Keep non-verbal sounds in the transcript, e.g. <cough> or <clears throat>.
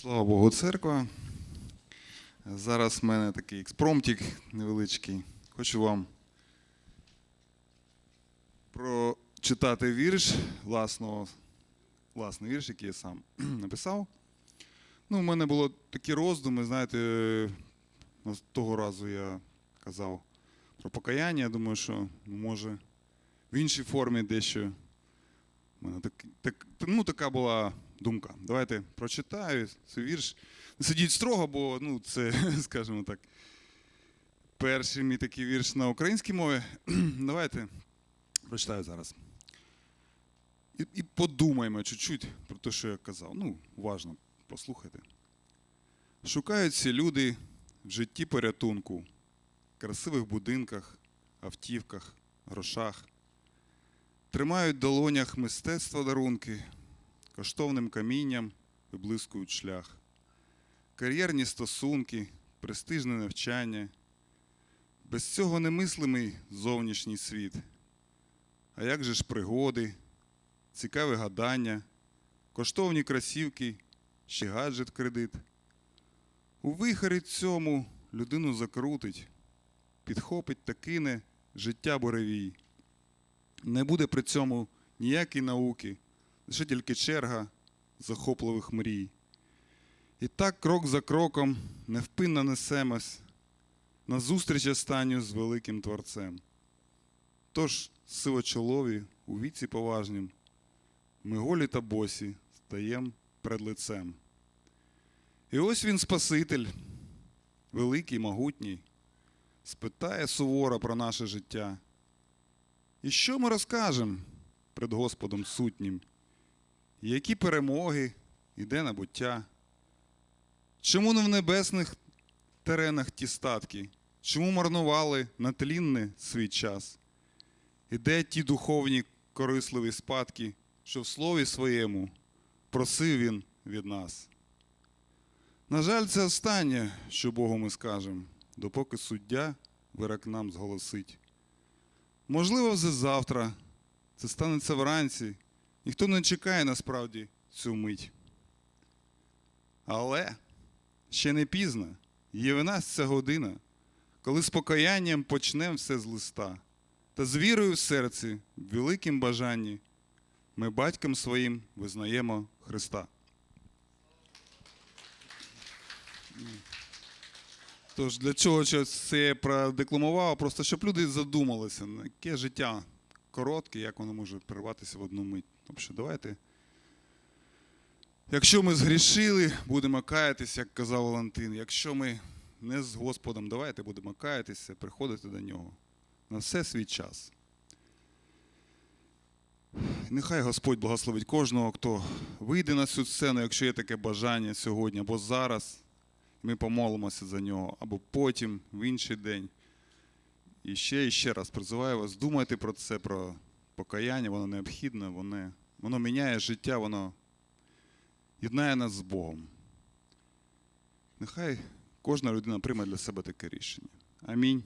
Слава Богу, церква. Зараз в мене такий експромтик невеличкий. Хочу вам прочитати вірш власного, власний вірш, який я сам <clears throat> написав. Ну, у мене було такі роздуми, знаєте, ну, того разу я казав про покаяння. Я думаю, що може в іншій формі дещо. У мене так, так, ну, така була думка. Давайте прочитаю цей вірш. Не сидіть строго, бо ну, це, <laughs> скажімо так, перший мій такий вірш на українській мові. <clears throat> Давайте прочитаю зараз. І, і подумаємо чуть-чуть про те, що я казав. Ну, уважно послухайте. Шукають ці люди в житті порятунку, красивих будинках, автівках, грошах. Тримають в долонях мистецтва дарунки, коштовним камінням виблискують шлях, кар'єрні стосунки, престижне навчання. Без цього немислимий зовнішній світ. А як же ж пригоди, цікаве гадання, коштовні красівки, ще гаджет кредит. У вихорі цьому людину закрутить, підхопить та кине життя буревій. Не буде при цьому ніякої науки, лише тільки черга захопливих мрій. І так крок за кроком невпинно несемось на зустріч останню з великим Творцем. Тож, сивочолові, у віці поважнім, ми голі та босі стаєм перед лицем. І ось він Спаситель, великий, могутній, спитає суворо про наше життя. І що ми розкажемо перед Господом сутнім? Які перемоги, і де набуття? Чому не в небесних теренах ті статки? Чому марнували на тлінне свій час? І де ті духовні корисливі спадки, що в слові своєму просив він від нас? На жаль, це останнє, що Богу ми скажемо, допоки суддя вирок нам зголосить. Можливо, вже завтра, це станеться вранці. Ніхто не чекає насправді цю мить. Але ще не пізно, є в нас ця година, коли з покаянням почнемо все з листа, та з вірою в серці, в великім бажанні, ми батьком своїм визнаємо Христа. Тож для чого це я продекламував? Просто щоб люди задумалися, яке життя коротке, як воно може перерватися в одну мить. Тобто, давайте. Якщо ми згрішили, будемо каятися, як казав Валентин. Якщо ми не з Господом, давайте будемо каятися, приходити до нього. На все свій час. Нехай Господь благословить кожного, хто вийде на цю сцену, якщо є таке бажання сьогодні або зараз. Ми помолимося за нього, або потім, в інший день. І ще і ще раз призиваю вас, думайте про це, про покаяння, воно необхідне, воно, воно міняє життя, воно єднає нас з Богом. Нехай кожна людина прийме для себе таке рішення. Амінь.